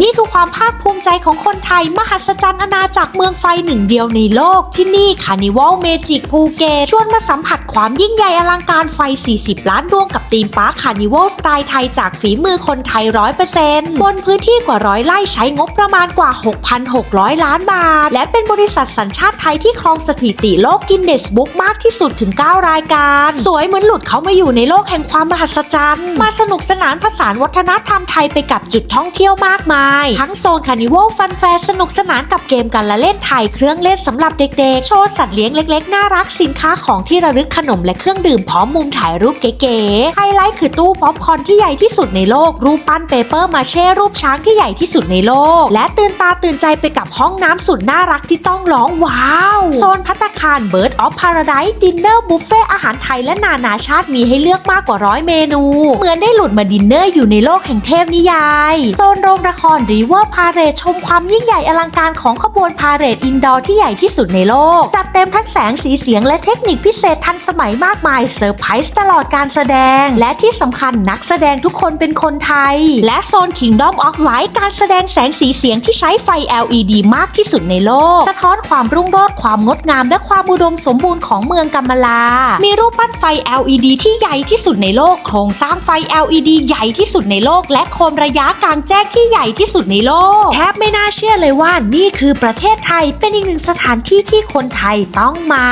นี่คือความภาคภูมิใจของคนไทย มหัศจรรย์อาณาจักรเมืองไฟหนึ่งเดียวในโลก ที่นี่คานิวัลเมจิกภูเก็ตชวนมาสัมผัสความยิ่งใหญ่อลังการไฟ 40 ล้านดวงกับธีมปาร์คคานิวัลสไตล์ไทยจากฝีมือคนไทย100%บนพื้นที่กว่าร้อยไร่ใช้งบประมาณกว่า 6,600 ล้านบาท และเป็นบริษัทสัญชาติไทยที่ครองสถิติโลกกินเนสบุ๊กมากที่สุดถึง 9 รายการ สวยเหมือนหลุดเขามาอยู่ในโลกแห่งความมหัศจรรย์ มาสนุกสนานผสานวัฒนธรรมไทยไปกับจุดท่องเที่ยวมากมายทั้งโซนคานิวัลฟันแฟร์สนุกสนานกับเกมการละเล่นไทยเครื่องเล่นสำหรับเด็กๆ โชว์สัตว์เลี้ยงเล็กๆ น่ารักสินค้าของที่ระลึกขนมและเครื่องดื่มพร้อมมุมถ่ายรูปเก๋ๆไฮไลท์คือตู้ป๊อปคอนที่ใหญ่ที่สุดในโลก รูปปั้นเปเปอร์มาเช่รูปช้างที่ใหญ่ที่สุดในโลก และตื่นตาตื่นใจไปกับห้องน้ำสุดน่ารักที่ต้องร้องว้าว โซนพัตตาคาร์ Bird of Paradise Dinner Buffet อาหารไทยและนานาชาติมีให้เลือกมากกว่าร้อยเมนู เหมือนได้หลุดมาดินเนอร์อยู่ในโลกแห่งเทพนิยาย โซนโรงละคร River Parade ชมความยิ่งใหญ่อลังการของขบวนพาเรดอินดอร์ที่ใหญ่ที่สุดในโลก จัดเต็มทั้งแสงสีเสียงและเทคนิคพิเศษทันสมัยมากมายเซอร์ไพรส์ตลอดการแสดง และที่สำคัญนักแสดงทุกคนเป็นคนไทย และโซน Kingdom of Light การแสดงแสงสีเสียงที่ใช้ไฟ LED มากที่สุดในโลก สะท้อนความรุ่งโรจน์ความงดงาม และความอุดมสมบูรณ์ของเมืองกัมมลา มีรูปปั้นไฟ LED ที่ใหญ่ที่สุดในโลก โครงสร้างไฟ LED ใหญ่ที่สุดในโลก และโคมระยะกลางแจ้งที่ใหญ่ที่สุดในโลก แทบไม่น่าเชื่อเลยว่านี่คือประเทศไทยเป็นอีกหนึ่งสถานที่ที่คนไทยต้องมา